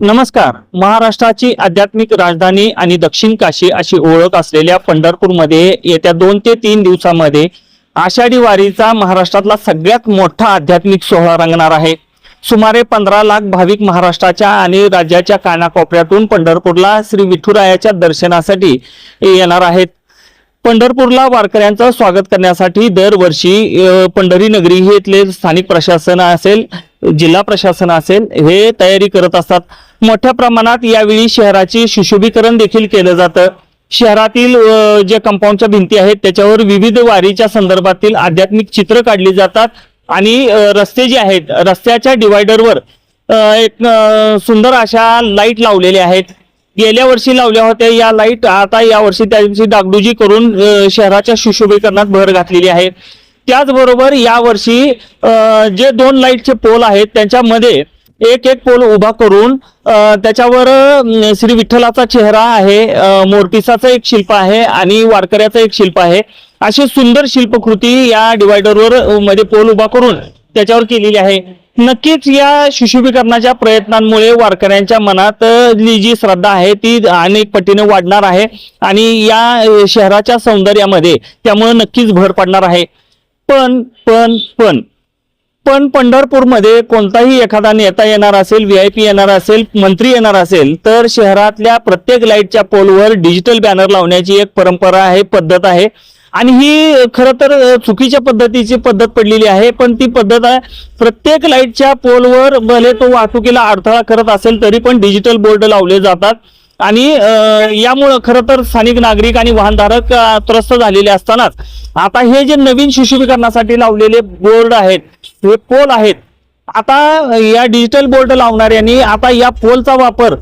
नमस्कार. महाराष्ट्राची आध्यात्मिक राजधानी आणि दक्षिण काशी अशी ओळख असलेल्या पंढरपूरमध्ये येत्या दोन ते तीन दिवसामध्ये आषाढी वारीचा महाराष्ट्रातला सगळ्यात मोठा आध्यात्मिक सोहळा रंगणार आहे. सुमारे पंधरा लाख भाविक महाराष्ट्राच्या आणि राज्याच्या कानाकोपऱ्यातून पंढरपूरला श्री विठुरायाच्या दर्शनासाठी येणार आहेत. पंढरपूरला वारकऱ्यांचं स्वागत करण्यासाठी दरवर्षी पंढरी नगरी हे इथले स्थानिक प्रशासन असेल जिल्हा प्रशासन असेल हे तयारी करत असतात. मोठ्या प्रमाणात यावेळी शहराची सुशोभीकरण देखील केलं जातं. शहरातील जे कंपाऊंडच्या भिंती आहेत त्याच्यावर विविध वारीच्या संदर्भातील आध्यात्मिक चित्र काढली जातात आणि रस्ते जे आहेत रस्त्याच्या डिवायडरवर एक सुंदर अशा लाइट लावलेल्या आहेत. गेल्या वर्षी लावल्या होत्या या लाइट आता या वर्षी त्यांची डागडुजी करून शहराच्या सुशोभीकरणात भर घातलेली आहे. त्याचबरोबर या वर्षी जे दोन लाईटचे पोल आहेत त्यांच्यामध्ये एक एक पोल उभा करून त्याच्यावर श्री विठ्ठलाचा चेहरा आहे मोरपिसाचं एक शिल्प आहे आणि वारकऱ्याचं एक शिल्प आहे. अशी सुंदर शिल्पकृती या डिवायडरवर मध्ये पोल उभा करून त्याच्यावर केलेली आहे. नक्कीच या शिशुभीकरणाच्या प्रयत्नांमुळे वारकऱ्यांच्या मनातली जी श्रद्धा आहे ती अनेक पटीने वाढणार आहे आणि या शहराच्या सौंदर्यामध्ये त्यामुळे नक्कीच भर पडणार आहे. पण पण पण पण पंढरपूरमध्ये कोणताही एखादा नेता येणार असेल व्ही आय पी येणार असेल मंत्री येणार असेल तर शहरातल्या प्रत्येक लाईटच्या पोलवर डिजिटल बॅनर लावण्याची एक परंपरा आहे पद्धत आहे. आणि ही खरं तर चुकीच्या पद्धतीची पद्धत पडलेली आहे पण ती पद्धत आहे प्रत्येक लाईटच्या पोलवर भले तो वाहतुकीला अडथळा करत असेल तरी पण डिजिटल बोर्ड लावले जातात. आणि यामुळं खरं तर स्थानिक नागरिक आणि वाहनधारक त्रस्त झालेले असतानाच. आता हे जे नवीन शिशुभीकरणासाठी लावलेले बोर्ड आहेत हे पोल आहेत आता या डिजिटल बोर्ड लावणाऱ्यांनी आता या पोलचा वापर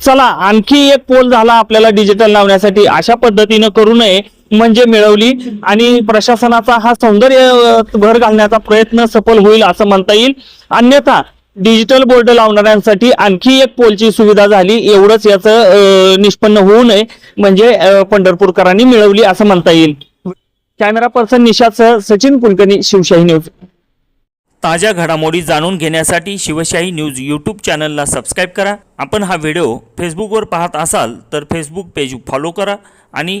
चला आणखी एक पोल झाला आपल्याला डिजिटल लावण्यासाठी अशा पद्धतीनं करू नये. म्हणजे मिळवली आणि प्रशासनाचा हा सौंदर्य भर घालण्याचा प्रयत्न सफल होईल असं म्हणता येईल. अन्यथा डिजिटल बोर्ड लावणाऱ्यांसाठी आणखी एक पोलची सुविधा झाली. एवढंच याचं निष्पन्न होऊ नये. म्हणजे पंढरपूरकरांनी मिळवली असं म्हणता येईल. कॅमेरा पर्सन निशादसह सचिन कुलकर्णी शिवशाही न्यूज. ताज्या घडामोडी जाणून घेण्यासाठी शिवशाही न्यूज यूट्यूब चॅनलला सबस्क्राईब करा. आपण हा व्हिडिओ फेसबुकवर पाहत असाल तर फेसबुक पेज फॉलो करा आणि